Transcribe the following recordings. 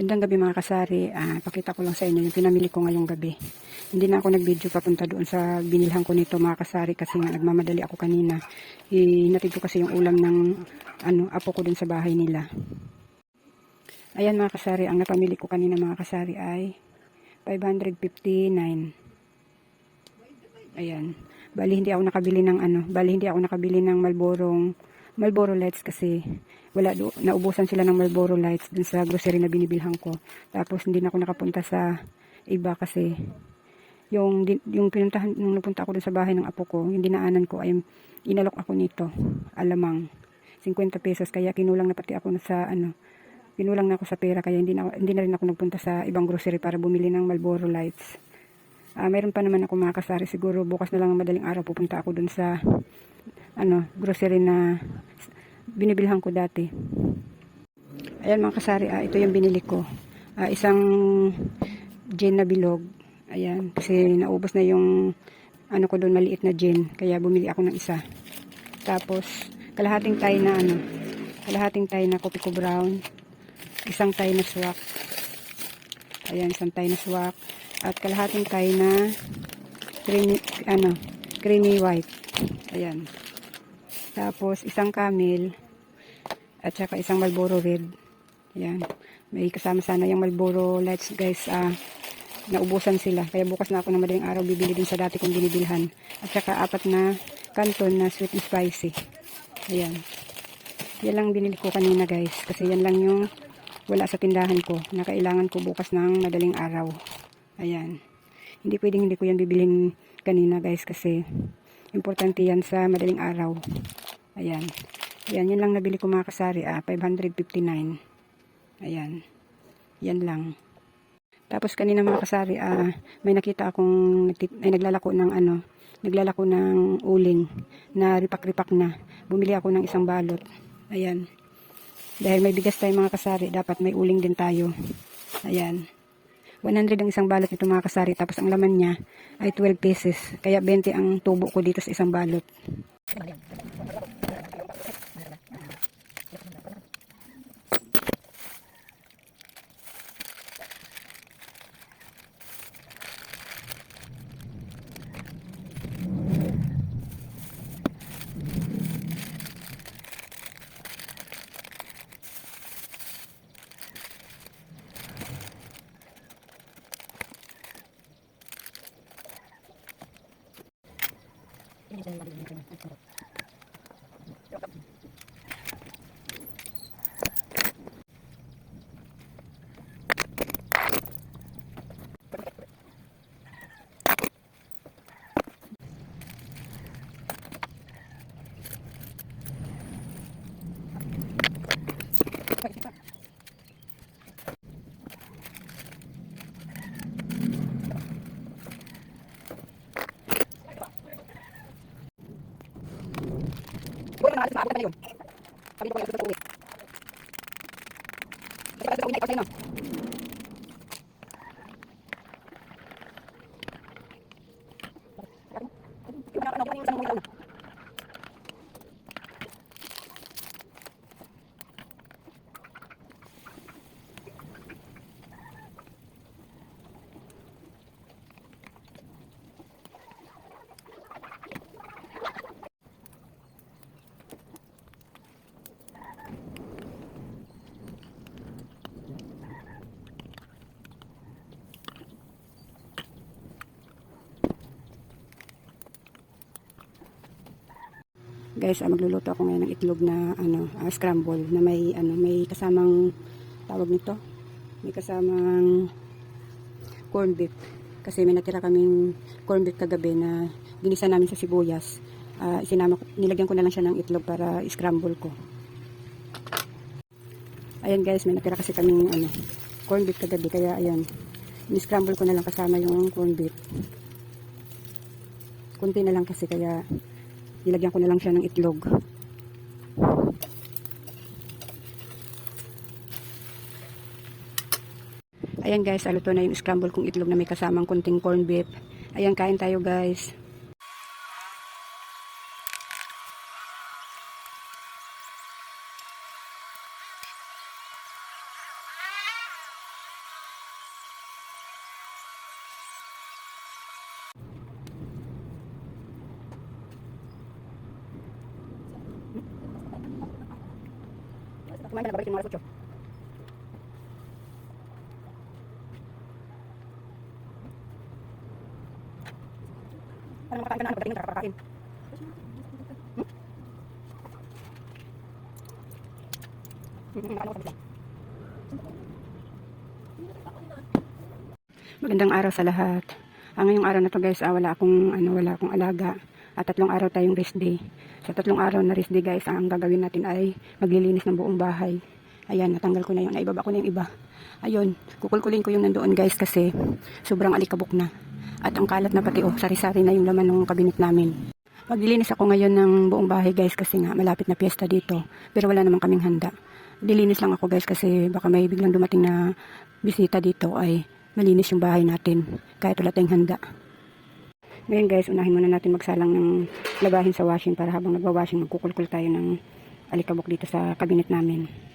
Gandang gabi mga kasari. Ah, pakita ko lang sa inyo yung pinamili ko ngayong gabi. Hindi na ako nag-video papunta doon sa binilhan ko nito mga kasari kasi nga nagmamadali ako kanina. Hinatid ko kasi yung ulam ng ano, apo ko doon sa bahay nila. Ayan mga kasari, ang napamili ko kanina mga kasari ay 559. Ayan. Bali hindi ako nakabili ng ano, bali hindi ako nakabili ng Malborong Malboro Lights kasi wala do, naubusan sila ng Marlboro Lights dun sa grocery na binibilhan ko. Tapos hindi na ako nakapunta sa iba kasi yung yung pinuntahan nung napunta ako dun sa bahay ng apo ko, yung dinaanan ko ay inalok ako nito, alamang 50 pesos kaya kinulang na pati ako sa ano kinulang na ako sa pera kaya hindi na, hindi na rin ako nagpunta sa ibang grocery para bumili ng Marlboro Lights. Ah, mayroon pa naman ako mga kasari siguro bukas na lang ng madaling araw pupunta ako dun sa ano grocery na binibilhan ko dati. Ayan mga kasari, ah, ito yung binili ko. Ah, isang gin na bilog. Ayan, kasi naubos na yung ano ko doon maliit na gin, kaya bumili ako ng isa. Tapos kalahating tayo na ano, kalahating tayo na kopi ko brown, isang tayo na swak. Ayan, isang tayo na swak at kalahating tayo na creamy ano, creamy white. Ayan. Tapos, isang camel at saka isang Marlboro Red. Ayan. May kasama sana yung Marlboro Lights, guys. Ah, naubusan sila. Kaya bukas na ako ng madaling araw bibili din sa dati kong binibilhan. At saka apat na canton na sweet and spicy. Ayan. Yan lang binili ko kanina, guys. Kasi yan lang yung wala sa tindahan ko na kailangan ko bukas ng madaling araw. Ayan. Hindi pwedeng hindi ko yan bibilhin kanina, guys, kasi importante yan sa madaling araw. Ayan. Ayan, yan lang nabili ko mga kasari. Ah, 559. Ayan. Yan lang. Tapos kanina mga kasari, ah, may nakita akong ay naglalako ng ano, naglalako ng uling na ripak-ripak na. Bumili ako ng isang balot. Ayan. Dahil may bigas tayo mga kasari, dapat may uling din tayo. Ayan. 100 ang isang balot nito mga kasari. Tapos ang laman niya ay 12 pieces. Kaya 20 ang tubo ko dito sa isang balot. Siguro Yeah, we're. Tadi udah. Guys, ah, magluluto ako ngayon ng itlog na ano, ah, scramble na may ano, may kasamang tawag nito. May kasamang corn beef kasi may natira kaming corn beef kagabi na ginisa namin sa sibuyas. Ah, isinama nilagyan ko na lang siya ng itlog para scramble ko. Ayan guys, may natira kasi kaming ano, corn beef kagabi kaya ayan. Ni-scramble ko na lang kasama yung corn beef. Kunti na lang kasi kaya nilagyan ko na lang siya ng itlog. Ayan guys, aluto na yung scramble kong itlog na may kasamang kunting corn beef. Ayan, kain tayo guys. Kumain ka na, balik yung mga alas 8. Ano makakain ka na, pagdating ka, kakakain. Hmm? Hmm, hmm, nakano ka bigla. Magandang araw sa lahat. Ang ngayong araw na to guys, ah, wala akong ano, wala akong alaga. At tatlong araw tayong rest day. Sa tatlong araw na rest day guys, ang gagawin natin ay maglilinis ng buong bahay. Ayan, natanggal ko na yung naibaba ko na yung iba. Ayun, kukulkulin ko yung nandoon guys kasi sobrang alikabok na. At ang kalat na pati oh, sari-sari na yung laman ng kabinet namin. Maglilinis ako ngayon ng buong bahay guys kasi nga malapit na piyesta dito. Pero wala naman kaming handa. Lilinis lang ako guys kasi baka may biglang dumating na bisita dito ay malinis yung bahay natin kahit wala tayong handa. Ngayon guys, unahin muna natin magsalang ng labahin sa washing para habang nagwa-washing magkukulkul tayo ng alikabok dito sa kabinet namin.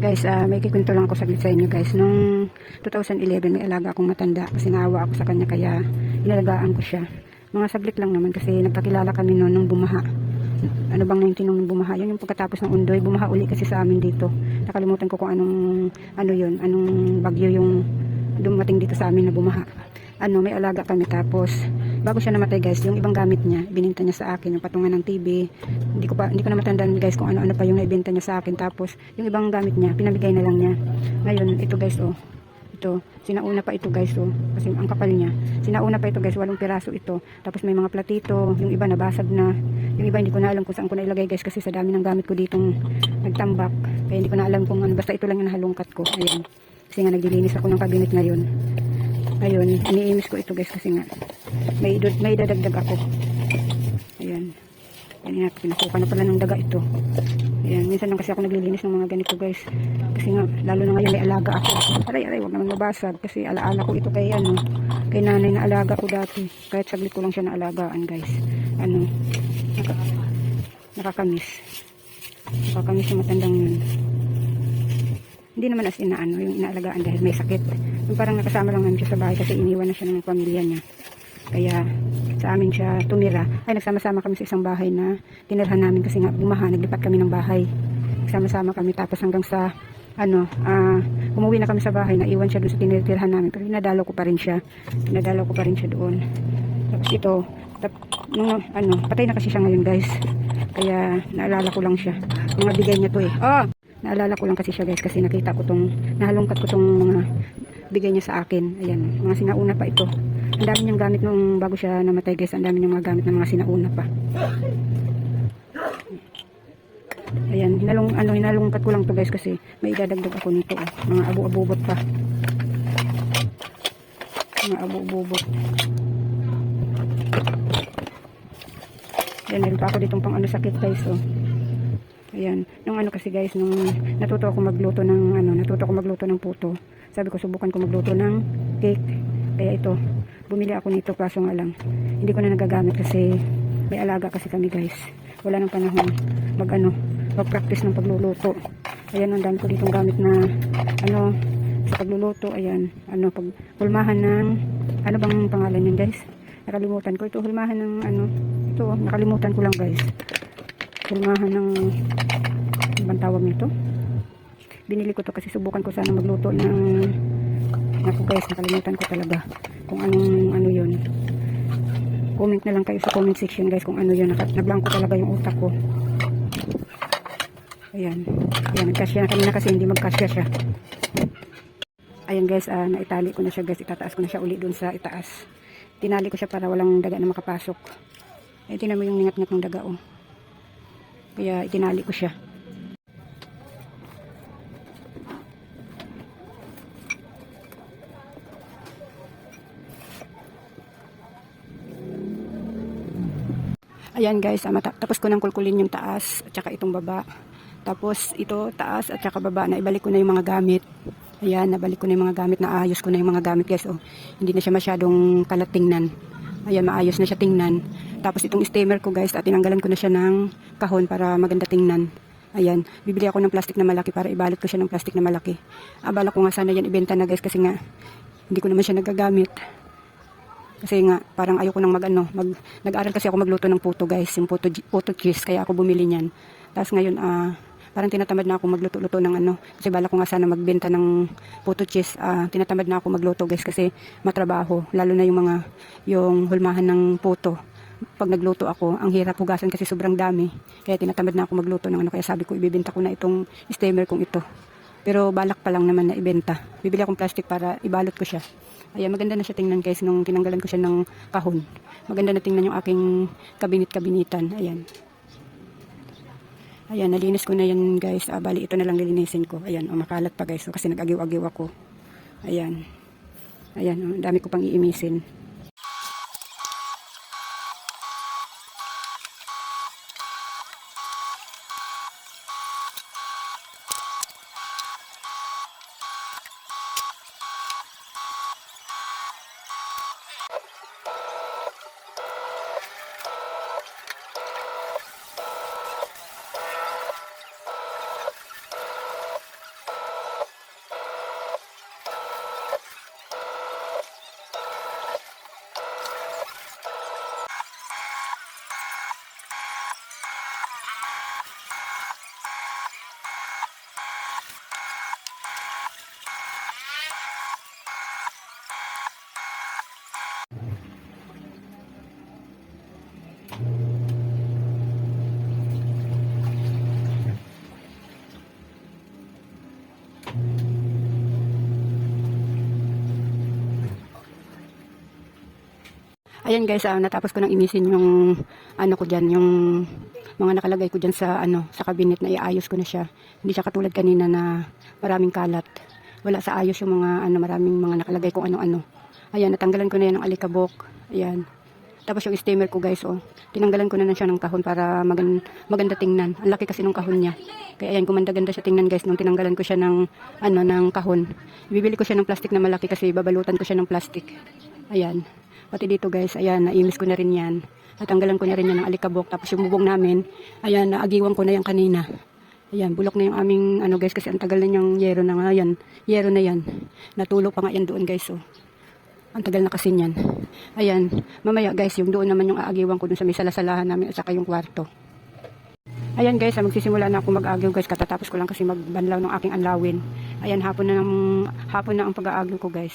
Guys, ah, may kikwento lang ako saglit sa inyo guys. Nung 2011 may alaga akong matanda kasi naawa ako sa kanya kaya inalagaan ko siya. Mga saglit lang naman kasi nagkakilala kami noon nung bumaha. Ano bang 19 nung bumaha? Yun yung pagkatapos ng undoy. Bumaha uli kasi sa amin dito. Nakalimutan ko kung anong ano yun, anong bagyo yung dumating dito sa amin na bumaha. Ano, may alaga kami tapos bago siya namatay guys, yung ibang gamit niya, bininta niya sa akin, yung patungan ng TV. Hindi ko pa hindi ko na matandaan guys kung ano-ano pa yung naibenta niya sa akin tapos yung ibang gamit niya, pinamigay na lang niya. Ngayon, ito guys oh. Ito, sinauna pa ito guys oh. Kasi ang kapal niya. Sinauna pa ito guys, walong piraso ito. Tapos may mga platito, yung iba nabasag na. Yung iba hindi ko na alam kung saan ko na ilagay guys kasi sa dami ng gamit ko ditong nagtambak. Kaya hindi ko na alam kung ano, basta ito lang yung nahalungkat ko. Ayan. Kasi nga nagdilinis ako ng cabinet ngayon. Ayun, iniimis ko ito guys kasi nga may, may dadagdag ako. Ayan. Ayan nga, pinasukan na pala ng daga ito. Ayan, minsan lang kasi ako naglilinis ng mga ganito guys. Kasi nga, lalo na ngayon may alaga ako. Aray, aray, huwag naman mabasag. Kasi alaala ko ito kay ano, kay nanay na alaga ko dati. Kahit saglit ko lang siya na alagaan guys. Ano, naka, nakakamiss. Nakakamiss yung matandang yun. Hindi naman as in na ano, yung inaalagaan dahil may sakit. Yung parang nakasama lang namin siya sa bahay kasi iniwan na siya ng pamilya niya. Kaya sa amin siya tumira. Ay nagsama-sama kami sa isang bahay na tinirhan namin kasi nga bumaha, naglipat kami ng bahay. Nagsama-sama kami tapos hanggang sa ano, ah, umuwi na kami sa bahay, naiwan siya doon sa tinitirhan namin. Pero inadalo ko pa rin siya. Inadalo ko pa rin siya doon. Tapos ito, tap, nung, ano, patay na kasi siya ngayon guys. Kaya naalala ko lang siya. Mga bigay niya to eh. Oh! Naalala ko lang kasi siya guys kasi nakita ko tong, nahalungkat ko tong mga bigay niya sa akin. Ayan, mga sinauna pa ito. Ang dami niyang gamit nung bago siya namatay guys. Ang dami niyang mga gamit ng mga sinauna pa. Ayan, hinalong, ano, hinalungkat ko lang to guys kasi may idadagdag ako nito. Oh. Mga abo-abobot pa. Mga abo-abobot. Ayan, meron pa ako ditong pang ano sakit guys. Oh. Ayan, nung ano kasi guys, nung natuto ako magluto ng ano, natuto ako magluto ng puto. Sabi ko subukan ko magluto ng cake. Kaya ito, bumili ako nito kaso nga lang. Hindi ko na nagagamit kasi may alaga kasi kami guys. Wala nang panahon mag ano, mag-practice ng pagluluto. Ayan, ang dami ko ditong gamit na ano, sa pagluluto. Ayan, ano, pag hulmahan ng, ano bang pangalan yan guys? Nakalimutan ko. Ito, hulmahan ng ano, ito, oh, nakalimutan ko lang guys. Hulmahan ng, bang tawag nito? Binili ko to kasi subukan ko sana magluto ng, ako guys, nakalimutan ko talaga kung anong, ano yun. Comment na lang kayo sa comment section guys kung ano yun. Nablangko talaga yung utak ko. Ayan. Ayan, nagkasya na kanina kasi hindi magkasya siya. Ayan guys, ah, naitali ko na siya guys. Itataas ko na siya uli dun sa itaas. Tinali ko siya para walang daga na makapasok. Eh, tingnan mo yung ningat-ngat ng daga, oh. Kaya itinali ko siya. Ayan guys, ah, tapos ko nang kulkulin yung taas at saka itong baba. Tapos ito taas at saka baba na ibalik ko na yung mga gamit. Ayan, nabalik ko na yung mga gamit, naayos ko na yung mga gamit guys. Oh, hindi na siya masyadong kalat tingnan. Ayan, maayos na siya tingnan. Tapos itong steamer ko guys, at tinanggalan ko na siya ng kahon para maganda tingnan. Ayan, bibili ako ng plastic na malaki para ibalot ko siya ng plastic na malaki. Abala ko nga sana yan ibenta na guys kasi nga hindi ko naman siya nagagamit. Kasi nga, parang ayoko nang mag, ano, mag, nag-aral kasi ako magluto ng puto guys, yung puto, puto cheese, kaya ako bumili niyan. Tapos ngayon, ah, parang tinatamad na ako magluto-luto ng ano, kasi bala ko nga sana magbenta ng puto cheese, ah, tinatamad na ako magluto guys kasi matrabaho, lalo na yung mga, yung hulmahan ng puto. Pag nagluto ako, ang hirap hugasan kasi sobrang dami, kaya tinatamad na ako magluto ng ano, kaya sabi ko ibibenta ko na itong steamer kong ito. Pero balak pa lang naman na ibenta. Bibili akong plastic para ibalot ko siya. Ayan, maganda na siya tingnan guys nung tinanggalan ko siya ng kahon. Maganda na tingnan yung aking kabinit-kabinitan. Ayan. Ayan, nalinis ko na yan guys. Ah, bali, ito na lang lilinisin ko. Ayan, oh, makalat pa guys. So, kasi nag-agiw-agiw ako. Ayan. Ayan, oh, dami ko pang iimisin. Ayan guys, ah, natapos ko nang imisin yung ano ko diyan, yung mga nakalagay ko diyan sa ano, sa cabinet na iayos ko na siya. Hindi siya katulad kanina na maraming kalat. Wala sa ayos yung mga ano, maraming mga nakalagay kung ano-ano. Ayan, natanggalan ko na yan ng alikabok. Ayan. Tapos yung steamer ko guys, oh. Tinanggalan ko na lang siya ng kahon para magan maganda tingnan. Ang laki kasi ng kahon niya. Kaya ayan, gumanda-ganda siya tingnan guys nung tinanggalan ko siya ng ano, ng kahon. Bibili ko siya ng plastic na malaki kasi babalutan ko siya ng plastic. Ayan. Pati dito guys, ayan, naimis ko na rin yan. Natanggalan ko na rin yan ng alikabok. Tapos yung bubong namin, ayan, naagiwan ko na yan kanina. Ayan, bulok na yung aming, ano guys, kasi ang tagal na yung yero na nga yan. Yero na yan. Natulog pa nga yan doon guys, oh. Ang tagal na kasi yan. Ayan, mamaya guys, yung doon naman yung aagiwan ko dun sa may salasalahan namin at saka yung kwarto. Ayan guys, ah, magsisimula na ako mag-agaw guys. Katatapos ko lang kasi magbanlaw ng aking anlawin. Ayan, hapon na, ng, hapon na ang pag-aagaw ko guys.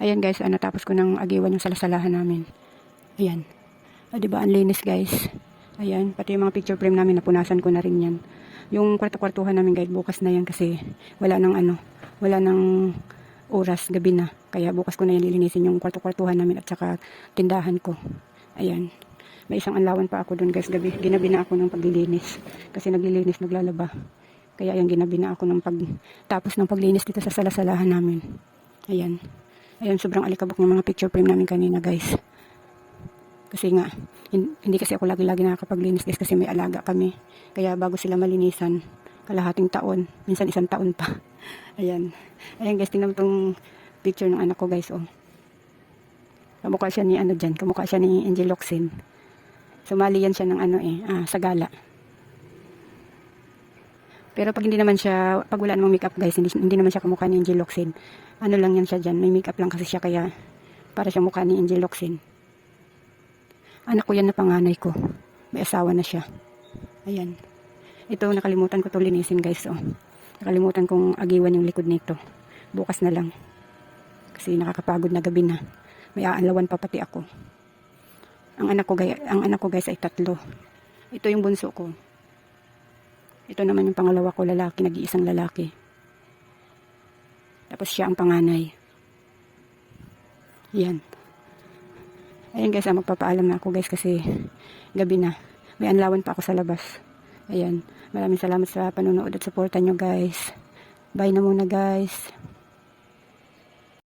Ayan guys, ah, natapos ko ng agiwan yung salasalahan namin. Ayan. Ah, di ba ang linis guys? Ayan, pati yung mga picture frame namin napunasan ko na rin yan. Yung kwarto-kwartuhan namin guys, bukas na yan kasi wala nang ano, wala nang oras, gabi na. Kaya bukas ko na yan lilinisin yung kwarto-kwartuhan namin at saka tindahan ko. Ayan. May isang anlawan pa ako doon guys gabi. Ginabi na ako ng paglilinis. Kasi naglilinis, naglalaba. Kaya yung ginabi na ako ng pag tapos ng paglinis dito sa salasalahan namin. Ayan. Ayan, sobrang alikabok ng mga picture frame namin kanina guys. Kasi nga, hin- hindi kasi ako lagi-lagi nakakapaglinis guys kasi may alaga kami. Kaya bago sila malinisan, kalahating taon, minsan isang taon pa. Ayan. Ayan guys, tingnan mo tong picture ng anak ko guys, oh. Kamukha siya ni ano dyan, kamukha siya ni Angel Locsin. Sumali yan siya ng ano eh, ah, sa gala. Pero pag hindi naman siya, pag wala namang makeup guys, hindi, hindi naman siya kamukha ni Angel Locsin. Ano lang yan siya dyan, may makeup lang kasi siya kaya para siya mukha ni Angel Locsin. Anak ko yan na panganay ko. May asawa na siya. Ayan. Ito, nakalimutan ko to linisin guys. Oh. Nakalimutan kong agiwan yung likod nito. Bukas na lang. Kasi nakakapagod na gabi na. May aalawan pa pati ako. Ang anak ko, guys, ang anak ko guys ay tatlo. Ito yung bunso ko. Ito naman yung pangalawa ko lalaki, nag-iisang lalaki. Tapos siya ang panganay. Yan. Ayan guys, ah, magpapaalam na ako guys kasi gabi na. May anlawan pa ako sa labas. Ayan. Maraming salamat sa panonood at suporta nyo guys. Bye na muna guys.